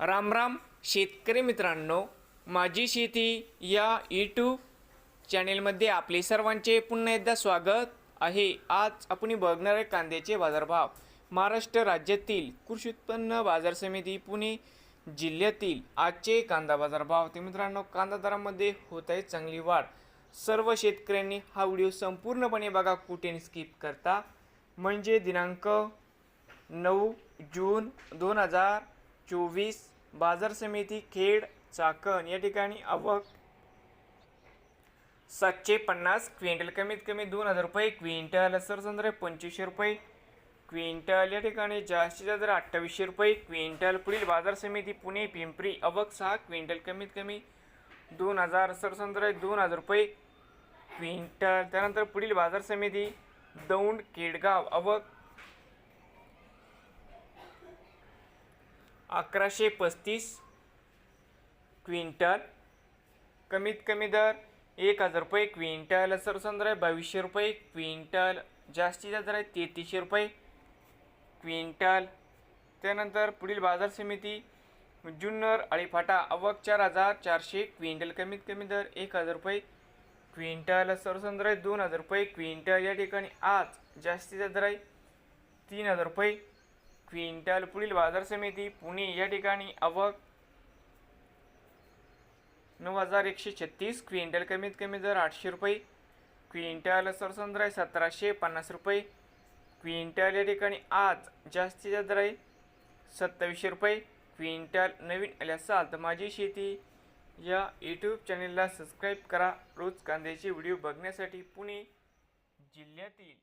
राम राम शेतकरी मित्रांनो माझी शेती या यूट्यूब चॅनेलमध्ये आपले सर्वांचे पुन्हा एकदा स्वागत आहे. आज आपण बघणार आहे कांद्याचे बाजारभाव. महाराष्ट्र राज्यातील कृषी उत्पन्न बाजार समिती पुणे जिल्ह्यातील आजचे कांदा बाजारभाव. ते मित्रांनो कांदा दरामध्ये होत आहे चांगली वाढ. सर्व शेतकऱ्यांनी हा व्हिडिओ संपूर्णपणे बघा कुठे स्किप करता. म्हणजे दिनांक नऊ जून दोन हजार चोवीस बाजार समिती खेड चाकण या ठिकाणी आवक सातशे पन्नास क्विंटल कमीत कमी दोन हजार रुपये क्विंटल. सर सरसंद्रे पंचवीसशे रुपये क्विंटल. या ठिकाणी जास्तीत दर अठ्ठावीसशे रुपये क्विंटल. पुढील बाजार समिती पुणे पिंपरी अवक सहा क्विंटल कमीत कमी दोन हजार. सरसंद्रे दोन हजार रुपये क्विंटल. त्यानंतर पुढील बाजार समिती दौंड केडगाव अवक अकराशे पस्तीस क्विंटल. कमीत कमी दर एक हजार रुपये क्विंटल. सरसंद्र आहे बावीसशे रुपये क्विंटल. जास्तीचा जास्त आहे तेहतीसशे रुपये क्विंटल. त्यानंतर पुढील बाजार समिती जुन्नर अळीफाटा आवक चार हजार चारशे क्विंटल. कमीत कमी दर एक हजार रुपये क्विंटल. सरसंद्र आहे दोन हजार रुपये क्विंटल. या ठिकाणी आज जास्तीचा जास्त आहे तीन हजार रुपये क्विंटल पुढील बाजार समिती पुणे या ठिकाणी आवक नऊ हजार एकशे छत्तीस क्विंटल कमीत कमी दर आठशे रुपये क्विंटल सरसंद्र आहे सतराशे पन्नास रुपये क्विंटल या ठिकाणी आज जास्तीचा दर आहे सत्तावीसशे रुपये क्विंटल नवीन आले असाल तर माझी शेती या यूट्यूब चॅनेलला सबस्क्राईब करा. रोज कांद्याचे व्हिडिओ बघण्यासाठी पुणे जिल्ह्यातील